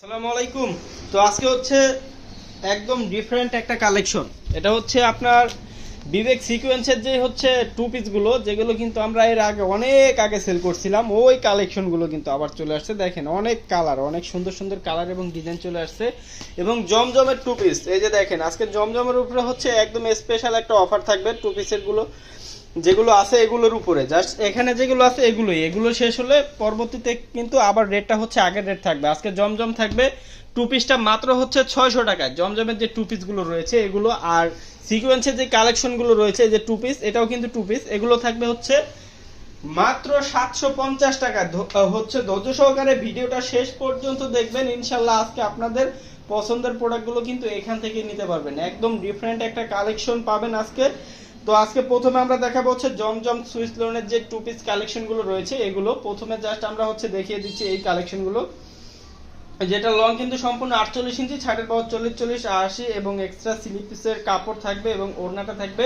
আসসালামু আলাইকুম। তো আজকে হচ্ছে একদম ডিফারেন্ট একটা কালেকশন এটা হচ্ছে আপনার বিবেক সিকোয়েন্সের যে হচ্ছে টু পিসগুলো যেগুলো কিন্তু আমরা এর আগে অনেক আগে সেল করছিলাম, ওই কালেকশনগুলো কিন্তু আবার চলে আসছে। দেখেন, অনেক কালার অনেক সুন্দর সুন্দর কালার এবং ডিজাইন চলে আসছে। এবং জমজমের টু পিস এই যে দেখেন, আজকে জমজমের উপরে হচ্ছে একদম স্পেশাল একটা অফার থাকবে টু পিসেরগুলো। যেগুলো আছে এগুলোর উপরে। জাস্ট এখানে যেগুলো আছে এগুলোই। এগুলো শেষ হলে পরবর্তীতে কিন্তু আবার রেটটা হচ্ছে আগের রেট থাকবে। আজকে জমজম থাকবে টু পিসটা মাত্র হচ্ছে ছয়শো টাকায়। জমজমের যে টু পিসগুলো রয়েছে এগুলো আর সিকোয়েন্সের যে কালেকশনগুলো রয়েছে যে টু পিস এটাও কিন্তু টু পিস এগুলো থাকবে হচ্ছে মাত্র সাতশো পঞ্চাশ টাকা। হচ্ছে ধৈর্য সহকারে ভিডিওটা শেষ পর্যন্ত দেখবেন। ইনশাল্লাহ আজকে আপনাদের পছন্দের প্রোডাক্টগুলো কিন্তু এখান থেকে নিতে পারবেন। একদম ডিফারেন্ট একটা কালেকশন পাবেন আজকে। তো আজকে প্রথমে আমরা দেখাবো হচ্ছে জমজম সুইস লোনের যে টু পিস কালেকশনগুলো রয়েছে, এগুলো। প্রথমে জাস্ট আমরা হচ্ছে দেখিয়ে দিচ্ছি এই কালেকশনগুলো যেটা লং কিন্তু সম্পূর্ণ আটচল্লিশ ইঞ্চি ছাড়ের পাওয়ার চল্লিশ চল্লিশ আশি এবং এক্সট্রা স্লিপিসের কাপড় থাকবে এবং ওড়নাটা থাকবে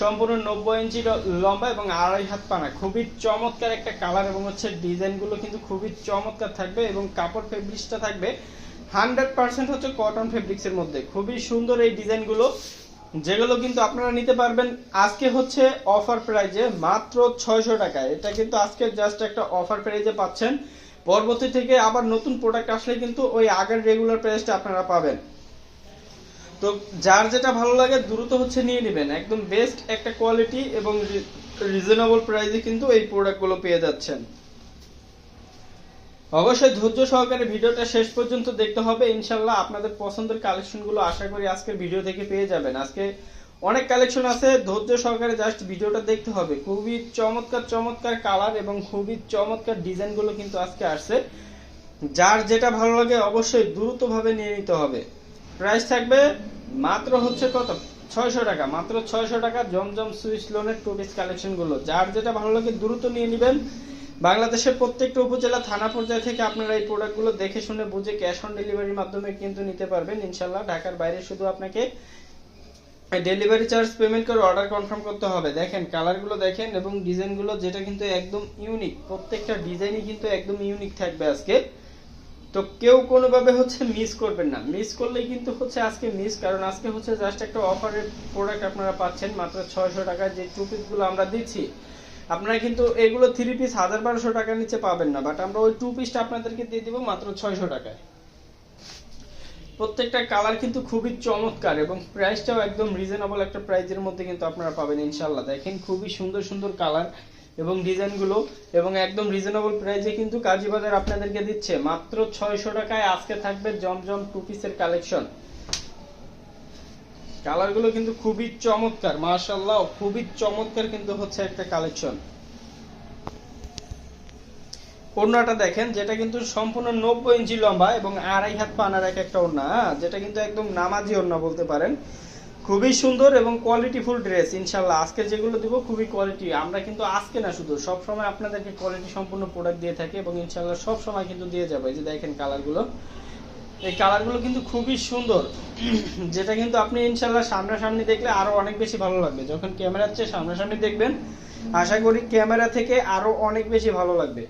সম্পূর্ণ নব্বই ইঞ্চি লম্বা এবং আড়াই হাত পানা। খুবই চমৎকার একটা কালার এবং হচ্ছে ডিজাইনগুলো কিন্তু খুবই চমৎকার থাকবে এবং কাপড় ফেব্রিক্সটা থাকবে হান্ড্রেড পার্সেন্ট হচ্ছে কটন ফেব্রিক্সের মধ্যে। খুবই সুন্দর এই ডিজাইনগুলো যেগুলো কিন্তু আপনারা নিতে পারবেন। আজকে হচ্ছে অফার প্রাইজে মাত্র ছয়শো টাকায় এটা কিন্তু আজকে জাস্ট একটা অফার প্রাইজে পাচ্ছেন। পরবর্তী থেকে আবার নতুন প্রোডাক্ট আসলে কিন্তু ওই আগের রেগুলার প্রাইসটা আপনারা পাবেন। তো যার যেটা ভালো লাগে দ্রুত হচ্ছে নিয়ে নেবেন। একদম বেস্ট একটা কোয়ালিটি এবং রিজনেবল প্রাইসে কিন্তু এই প্রোডাক্টগুলো পেয়ে যাচ্ছেন। অবশ্যই ধৈর্য সহকারে ভিডিওটা শেষ পর্যন্ত দেখতে হবে। ইনশাল্লাহ আপনাদের পছন্দের কালেকশনগুলো আশা করি আজকের ভিডিও থেকে পেয়ে যাবেন। আজকে অনেক কালেকশন আছে, ধৈর্য সহকারে জাস্ট ভিডিওটা দেখতে হবে। খুবই চমৎকার চমৎকার কালার এবং খুবই চমৎকার ডিজাইনগুলো কিন্তু আজকে আসছে। যার যেটা ভালো লাগে অবশ্যই দ্রুতভাবে নিয়ে নিতে হবে। প্রাইস থাকবে মাত্র হচ্ছে কত? ছয়শো টাকা। মাত্র ছয়শো টাকা জমজম সুইস লোনের টুরিস্ট কালেকশনগুলো। যার যেটা ভালো লাগে দ্রুত নিয়ে নেবেন। বাংলাদেশের প্রত্যেকটা উপজেলা থানা পর্যায় থেকে আপনারা এই প্রোডাক্টগুলো দেখে শুনে বুঝে ক্যাশ অন ডেলিভারির মাধ্যমে কিন্তু নিতে পারবেন ইনশাল্লাহ ঢাকার বাইরে শুধু আপনাকে ডেলিভারি চার্জ পেমেন্ট করে অর্ডার কনফার্ম করতে হবে। দেখেন কালারগুলো দেখেন এবং ডিজাইনগুলো যেটা কিন্তু একদম ইউনিক প্রত্যেকটা ডিজাইনই কিন্তু একদম ইউনিক থাকবে আজকে। তো কেউ কোনোভাবে হচ্ছে মিস করবেন না। মিস করলেই কিন্তু হচ্ছে আজকে মিস কারণ আজকে হচ্ছে জাস্ট একটা অফারের প্রোডাক্ট আপনারা পাচ্ছেন, মাত্র ছয়শো টাকায় যে টু পিসগুলো আমরা দিচ্ছি। আপনারা কিন্তু এগুলো থ্রি পিস হাজার বারোশো টাকার নিচে পাবেন না বাট আমরা ওই টু পিসটা আপনাদেরকে দিয়ে দিব মাত্র ছয়শো টাকায়। প্রত্যেকটা কালার কিন্তু খুবই চমৎকার এবং প্রাইসটাও একদম রিজনেবল একটা প্রাইজের মধ্যে কিন্তু আপনারা পাবেন ইনশাল্লাহ দেখেন খুবই সুন্দর সুন্দর কালার এবং ডিজাইনগুলো এবং একদম রিজনেবল প্রাইসে কিন্তু কাজীবাজার আপনাদেরকে দিচ্ছে। মাত্র ছয়শো টাকায় আজকে থাকবে জমজম টু পিসের কালেকশন কালারগুলো কিন্তু খুবই চমৎকার মার্শাল্লাহ খুবই চমৎকার কিন্তু হচ্ছে একটা কালেকশন। ওড়নাটা দেখেন, যেটা কিন্তু সম্পূর্ণ নব্বই ইঞ্চি লম্বা এবং আড়াই হাত পানার এক একটা ওড়না হ্যাঁ? যেটা কিন্তু একদম নামাজি ওড়না বলতে পারেন। খুবই সুন্দর এবং কোয়ালিটিফুল ড্রেস ইনশাল্লাহ আজকে যেগুলো দিব খুবই কোয়ালিটি আমরা কিন্তু আজকে না শুধু সব সময় আপনাদেরকে কোয়ালিটি সম্পূর্ণ প্রোডাক্ট দিয়ে থাকি এবং ইনশাল্লাহ সব সময় কিন্তু দিয়ে যাব। এই যে দেখেন কালারগুলো এই কালারগুলো কিন্তু খুবই সুন্দর। যেটা কিন্তু আপনি ইনশাল্লাহ সামনাসামনি দেখলে আরও অনেক বেশি ভালো লাগবে। যখন ক্যামেরার চেয়ে সামনাসামনি দেখবেন, আশা করি ক্যামেরা থেকে আরও অনেক বেশি ভালো লাগবে।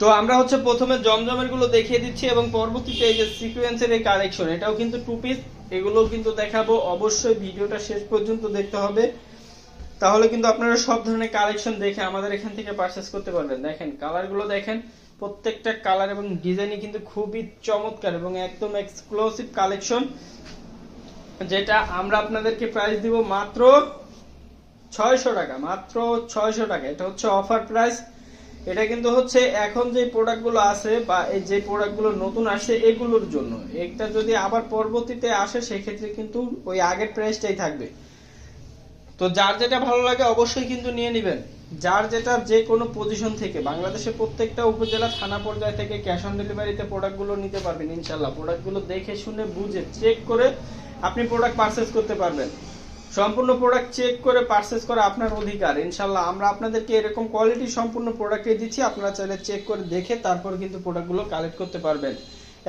তো আমরা হচ্ছে প্রথমে জমজমেরগুলো দেখিয়ে দিচ্ছি এবং পরবর্তীতে এই যে সিকোয়েন্সের এই কালেকশন এটাও কিন্তু টু পিস এগুলো কিন্তু দেখাবো। অবশ্যই ভিডিওটা শেষ পর্যন্ত দেখতে হবে। তাহলে কিন্তু আপনারা সব ধরনের কালেকশন দেখে আমাদের এখান থেকে পারচেস করতে পারবেন। দেখেন কালারগুলো দেখেন। প্রত্যেকটা কালার এবং ডিজাইনই কিন্তু খুবই চমৎকার এবং একদম এক্সক্লুসিভ কালেকশন যেটা আমরা আপনাদেরকে প্রাইস দিব মাত্র ছয়শো টাকা, মাত্র ছয়শো টাকা। এটা হচ্ছে অফার প্রাইস এটা কিন্তু হচ্ছে এখন যে প্রোডাক্টগুলো আছে বা এই যে প্রোডাক্টগুলো নতুন আসে এগুলোর জন্য। এটা যদি আবার পরবর্তীতে আসে, সেক্ষেত্রে কিন্তু ওই আগের প্রাইসটাই থাকবে। তো যার যেটা ভালো লাগে অবশ্যই কিন্তু নিয়ে নেবেন। যার যেটা যে কোনো পজিশন থেকে, বাংলাদেশের প্রত্যেকটা উপজেলা থানা পর্যায় থেকে ক্যাশ অন ডেলিভারিতে প্রোডাক্টগুলো নিতে পারবেন ইনশাল্লাহ প্রোডাক্টগুলো দেখে শুনে, বুঝে চেক করে আপনি প্রোডাক্ট পারচেস করতে পারবেন। সম্পূর্ণ প্রোডাক্ট চেক করে পারচেস করা আপনার অধিকার ইনশাল্লাহ আমরা আপনাদেরকে এরকম কোয়ালিটি সম্পূর্ণ প্রোডাক্টে দিচ্ছি, আপনারা চাইলে চেক করে দেখে তারপর কিন্তু প্রোডাক্টগুলো কালেক্ট করতে পারবেন।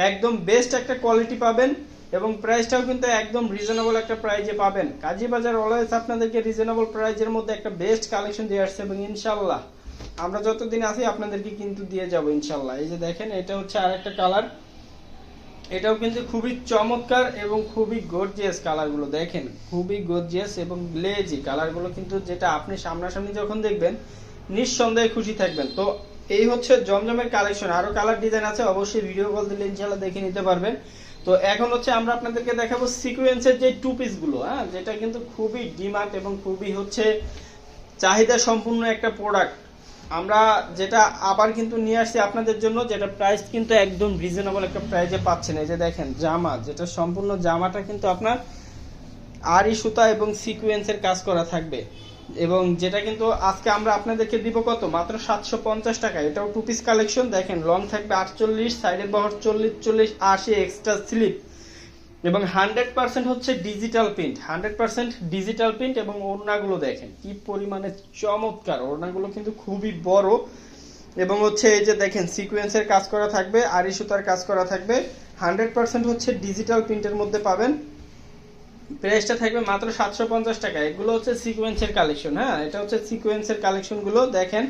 একদম বেস্ট একটা কোয়ালিটি পাবেন। এবং প্রাইসটাও কিন্তু একদম রিজনেবল একটা প্রাইজে পাবেন। কাজী বাজার অলওয়েজ আপনাদেরকে রিজনেবল প্রাইজের মধ্যে একটা বেস্ট কালেকশন দিয়ে আসছে এবং ইনশাল্লাহ আমরা যতদিন আছি আপনাদেরকে কিন্তু দিয়ে যাব ইনশাল্লাহ এই যে দেখেন, এটা হচ্ছে আরেকটা কালার এটাও কিন্তু খুবই চমৎকার এবং খুবই গর্জিয়াস কালারগুলো দেখেন, খুবই গর্জিয়াস এবং গ্লেজি কালারগুলো কিন্তু যেটা আপনি সামনাসামনি যখন দেখবেন, নিঃসন্দেহে খুশি থাকবেন। তো এই হচ্ছে জমজমের কালেকশন আরও কালার ডিজাইন আছে, অবশ্যই ভিডিও কল দিলে ইনশাল্লাহ দেখে নিতে পারবেন। তো এখন হচ্ছে আমরা আপনাদেরকে দেখাবো সিকোয়েন্সের যে টু পিসগুলো হ্যাঁ? যেটা কিন্তু খুবই ডিমান্ড এবং খুবই হচ্ছে চাহিদা সম্পূর্ণ একটা প্রোডাক্ট আমরা যেটা আবার কিন্তু নিয়ে আসছি আপনাদের জন্য, যেটা প্রাইস কিন্তু একদম রিজনেবল একটা প্রাইসে পাচ্ছেন। এই যে দেখেন, জামা, যেটা সম্পূর্ণ জামাটা কিন্তু আপনার আরি সুতা এবং সিকোয়েন্সের কাজ করা থাকবে। এবং যেটা কিন্তু আজকে আমরা আপনাদেরকে দিব কত? মাত্র সাতশো পঞ্চাশ টাকা। এটাও টু পিস কালেকশন দেখেন লং থাকবে আটচল্লিশ সাইডের বহর চল্লিশ চল্লিশ, আশি এক্সট্রা স্লিপ এবং হান্ড্রেড পার্সেন্ট হচ্ছে digital print hundred percent digital print এবং ওড়নাগুলো দেখেন, কি পরিমাণে চমৎকার। ওড়নাগুলো কিন্তু খুবই বড়। এবং হচ্ছে এই যে দেখেন সিকোয়েন্সের কাজ করা থাকবে আরি সুতার কাজ করা থাকবে। হান্ড্রেড পার্সেন্ট হচ্ছে ডিজিটাল প্রিন্টের মধ্যে পাবেন। প্রাইসটা থাকবে মাত্র সাতশো পঞ্চাশ টাকা। এগুলো হচ্ছে সিকোয়েন্সের কালেকশন হ্যাঁ? এটা হচ্ছে সিকোয়েন্সের কালেকশনগুলো দেখেন,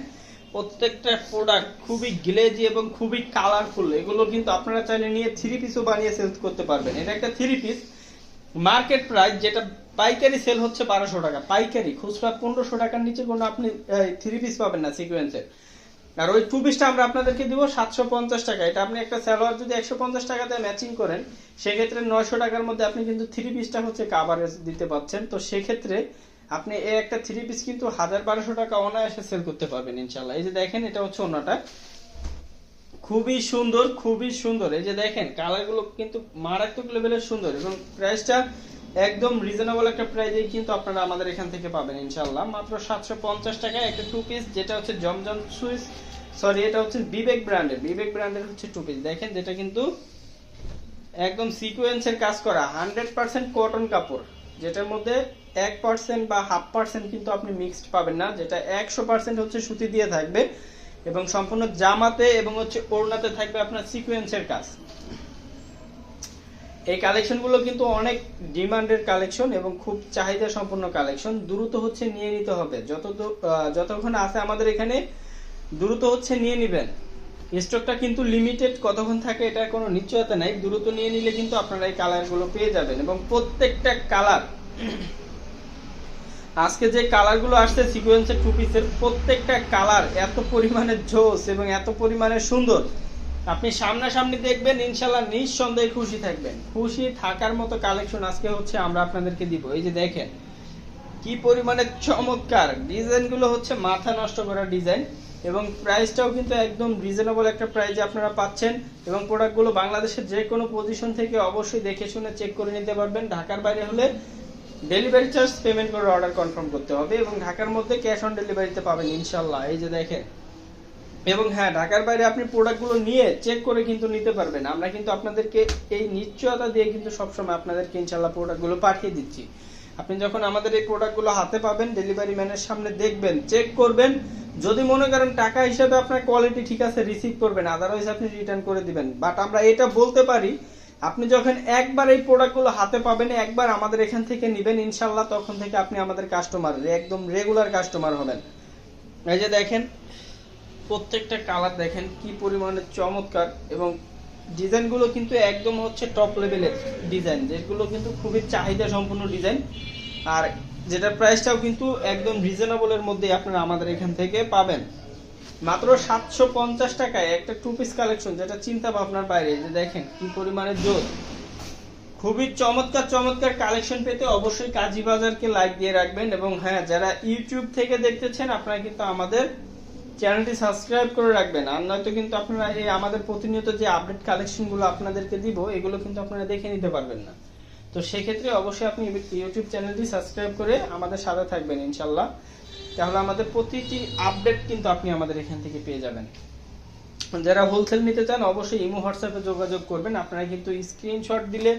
প্রত্যেকটা প্রোডাক্ট খুবই গ্লেজি এবং খুবই কালারফুল এগুলো কিন্তু আপনারা চাইলে নিয়ে থ্রি পিসও বানিয়ে সেল করতে পারবেন। এটা একটা থ্রি পিস মার্কেট প্রাইস যেটা পাইকারি সেল হচ্ছে বারোশো টাকা। পাইকারি, খুচরা পনেরোশো টাকার নিচে কোনো আপনি থ্রি পিস পাবেন না সিকোয়েন্সের আর ওই টু পিসটা আমরা আপনাদেরকে দিব সাতশো পঞ্চাশ টাকা। এটা আপনি একটা স্যালোয়ার যদি একশো পঞ্চাশ টাকাতে ম্যাচিং করেন, সেক্ষেত্রে নয়শো টাকার মধ্যে আপনি কিন্তু থ্রি পিসটা হচ্ছে কাভারেজ দিতে পাচ্ছেন। তো সেক্ষেত্রে আপনি এই একটা থ্রি পিস কিন্তু হাজার বারোশো টাকা অনায়াসে সেল করতে পারবেন ইনশাল্লাহ এই যে দেখেন, এটা হচ্ছে ওনাটা খুবই সুন্দর খুবই সুন্দর। এই যে দেখেন কালারগুলো কিন্তু মারাত্মক লেভেলের সুন্দর। এবং প্রাইসটা একদম রিজনেবল একটা প্রাইজে কিন্তু আপনারা আমাদের এখান থেকে পাবেন ইনশাল্লাহ মাত্র সাতশো পঞ্চাশ টাকায় একটা টু পিস যেটা হচ্ছে জমজম সুইস সরি এটা হচ্ছে বিবেক ব্র্যান্ডের বিবেক ব্র্যান্ডের হচ্ছে টু পিস দেখেন, যেটা কিন্তু একদম সিকোয়েন্সের কাজ করা হান্ড্রেড পার্সেন্ট কটন কাপড়, যেটার মধ্যে এক পার্সেন্ট বা হাফ পার্সেন্ট কিন্তু আপনি মিক্সড পাবেন না, যেটা একশো পার্সেন্ট হচ্ছে সুতি দিয়ে থাকবে এবং সম্পূর্ণ জামাতে এবং হচ্ছে ওড়নাতে থাকবে আপনার সিকোয়েন্সের কাজ। এই কালেকশনগুলো কিন্তু অনেক ডিমান্ডের কালেকশন এবং খুব চাহিদা সম্পন্ন কালেকশন। দ্রুত হচ্ছে নিয়ে নিতে হবে। যত যতক্ষণ আছে আমাদের এখানে, দ্রুত হচ্ছে নিয়ে নেবেন। স্টকটা কিন্তু লিমিটেড কতক্ষণ থাকে এটার কোনো নিশ্চয়তা নাই। দ্রুত নিয়ে নিলে কিন্তু আপনারা এই কালারগুলো পেয়ে যাবেন এবং প্রত্যেকটা কালার আজকে যে কালারগুলো আসছে সিকোয়েন্সের টু পিসের প্রত্যেকটা কালার এত পরিমাণে জোস এবং এত পরিমাণে সুন্দর। আপনি সামনাসামনি দেখবেন, ইনশাল্লাহ নিঃসন্দেহে খুশি থাকবেন। খুশি থাকার মতো কালেকশন আজকে হচ্ছে আমরা আপনাদেরকে দিব। এই যে দেখেন, কি পরিমাণে চমৎকার। ডিজাইনগুলো হচ্ছে মাথা নষ্ট করা ডিজাইন এবং প্রাইসটাও কিন্তু একদম রিজনেবল একটা প্রাইসে আপনারা পাচ্ছেন এবং প্রোডাক্টগুলো বাংলাদেশের যে কোনো পজিশন থেকে অবশ্যই দেখে শুনে চেক করে নিতে পারবেন। ঢাকার বাইরে হলে ডেলিভারি চার্জ পেমেন্ট করে অর্ডার কনফার্ম করতে হবে এবং ঢাকার মধ্যে ক্যাশ অন ডেলিভারিতে পাবেন ইনশাল্লাহ। এই যে দেখেন এবং হ্যাঁ ঢাকার বাইরে আপনি প্রোডাক্টগুলো নিয়ে চেক করে কিন্তু নিতে পারবেন। আমরা কিন্তু আপনাদেরকে এই নিশ্চয়তা দিয়ে কিন্তু সবসময় আপনাদেরকে ইনশাল্লাহ প্রোডাক্টগুলো পাঠিয়ে দিচ্ছি। আপনি যখন আমাদের এই প্রোডাক্টগুলো হাতে পাবেন ডেলিভারি ম্যানের সামনে দেখবেন চেক করবেন। যদি মনে করেন টাকা হিসাবে আপনার কোয়ালিটি ঠিক আছে রিসিভ করবেন আদারওয়াইজ আপনি রিটার্ন করে দিবেন। বাট আমরা এটা বলতে পারি, আপনি যখন একবার এই প্রোডাক্টগুলো হাতে পাবেন, একবার আমাদের এখান থেকে নেবেন ইনশাল্লাহ তখন থেকে আপনি আমাদের কাস্টমার একদম রেগুলার কাস্টমার হবেন। এই যে দেখেন প্রত্যেকটা কালার দেখেন কি পরিমাণে চমৎকার এবং ডিজাইনগুলো কিন্তু একদম হচ্ছে টপ লেভেলের ডিজাইন যেগুলো কিন্তু খুবই চাহিদা সম্পূর্ণ ডিজাইন আর যেটার প্রাইসটাও কিন্তু একদম রিজনেবলের মধ্যে আপনারা আমাদের এখান থেকে পাবেন। মাত্র সাতশো পঞ্চাশ টাকায় একটা টু পিস কালেকশন যেটা চিন্তা ভাবনার বাইরে, যে দেখেন কি পরিমাণে জোর। খুবই চমৎকার চমৎকার কালেকশন পেতে অবশ্যই কাজী বাজারকে লাইক দিয়ে রাখবেন এবং হ্যাঁ যারা ইউটিউব থেকে দেখতেছেন, আপনারা কিন্তু আমাদের চ্যানেলটি সাবস্ক্রাইব করে রাখবেন। আর নয়তো কিন্তু আপনারা এই আমাদের প্রতিনিয়ত যে আপডেট কালেকশনগুলো আপনাদেরকে দিব, এগুলো কিন্তু আপনারা দেখে নিতে পারবেন না। তো সেক্ষেত্রে অবশ্যই আপনি ইউটিউব চ্যানেলটি সাবস্ক্রাইব করে আমাদের সাথে থাকবেন ইনশাল্লাহ তাহলে আমাদের প্রতিটি আপডেট কিন্তু আপনি আমাদের এখান থেকে পেয়ে যাবেন। যারা হোলসেল নিতে চান, অবশ্যই ইমো, হোয়াটসঅ্যাপে যোগাযোগ করবেন। আপনারা কিন্তু স্ক্রিনশট দিলে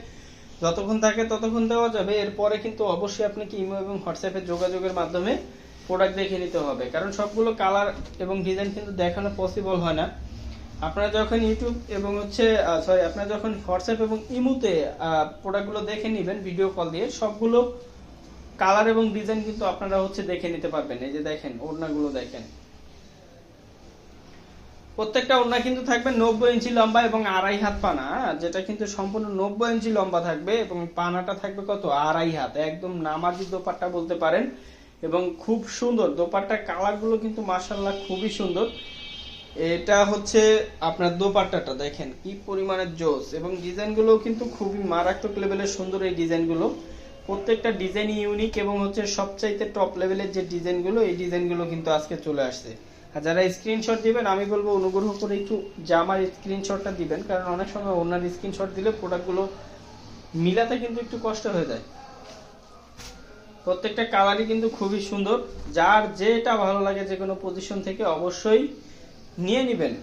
যতক্ষণ থাকে ততক্ষণ দেওয়া যাবে। এরপরে কিন্তু অবশ্যই আপনাকে ইমো এবং হোয়াটসঅ্যাপে যোগাযোগের মাধ্যমে প্রোডাক্ট দেখে নিতে হবে। কারণ সবগুলো কালার এবং ডিজাইন কিন্তু দেখানো পসিবল হয় না। আপনারা যখন ইউটিউব এবং হচ্ছে সরি আপনারা যখন হোয়াটসঅ্যাপ এবং ইমুতে প্রোডাক্টগুলো দেখে নেবেন ভিডিও কল দিয়ে, সবগুলো কালার এবং ডিজাইন কিন্তু আপনারা হচ্ছে দেখে নিতে পারবেন। এই যে দেখেন, ওড়নাগুলো দেখেন। প্রত্যেকটা ওড়না কিন্তু থাকবে নব্বই ইঞ্চি লম্বা এবং আড়াই হাত পানা হ্যাঁ? যেটা কিন্তু সম্পূর্ণ নব্বই ইঞ্চি লম্বা থাকবে এবং পানাটা থাকবে কত? আড়াই হাত। একদম নামাজি দোপাট্টা বলতে পারেন। এবং খুব সুন্দর। দোপাট্টার কালারগুলো কিন্তু মার্শাল্লাহ খুবই সুন্দর। এটা হচ্ছে আপনার দোপাট্টাটা দেখেন, কি পরিমাণের জোস। এবং ডিজাইনগুলো কিন্তু খুবই মারাত্মক লেভেলের সুন্দর এই ডিজাইনগুলো প্রত্যেকটা ডিজাইন ইউনিক এবং হচ্ছে সবচাইতে টপ লেভেলের যে ডিজাইনগুলো এই ডিজাইনগুলো কিন্তু আজকে চলে আসছে। আর যারা স্ক্রিনশট দিবেন, আমি বলব অনুগ্রহ করে একটু জামার স্ক্রিনশটটা দিবেন, কারণ অনেক সময় ওনার স্ক্রিনশট দিলে প্রোডাক্টগুলো মিলাতে কিন্তু একটু কষ্ট হয়ে যায়। প্রত্যেকটা কালারই কিন্তু খুবই সুন্দর। যার যেটা ভালো লাগে যে কোনো পজিশন থেকে অবশ্যই নিয়ে নেবেন।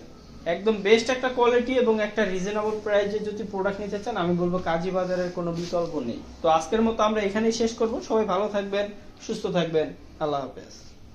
একদম বেস্ট একটা কোয়ালিটি এবং একটা রিজনেবল প্রাইসে যদি প্রোডাক্ট নিতে চান, আমি বলব কাজী বাজারের কোনো বিকল্প নেই। তো আজকের মতো আমরা এখানেই শেষ করব। সবাই ভালো থাকবেন, সুস্থ থাকবেন। আল্লাহ হাফেজ।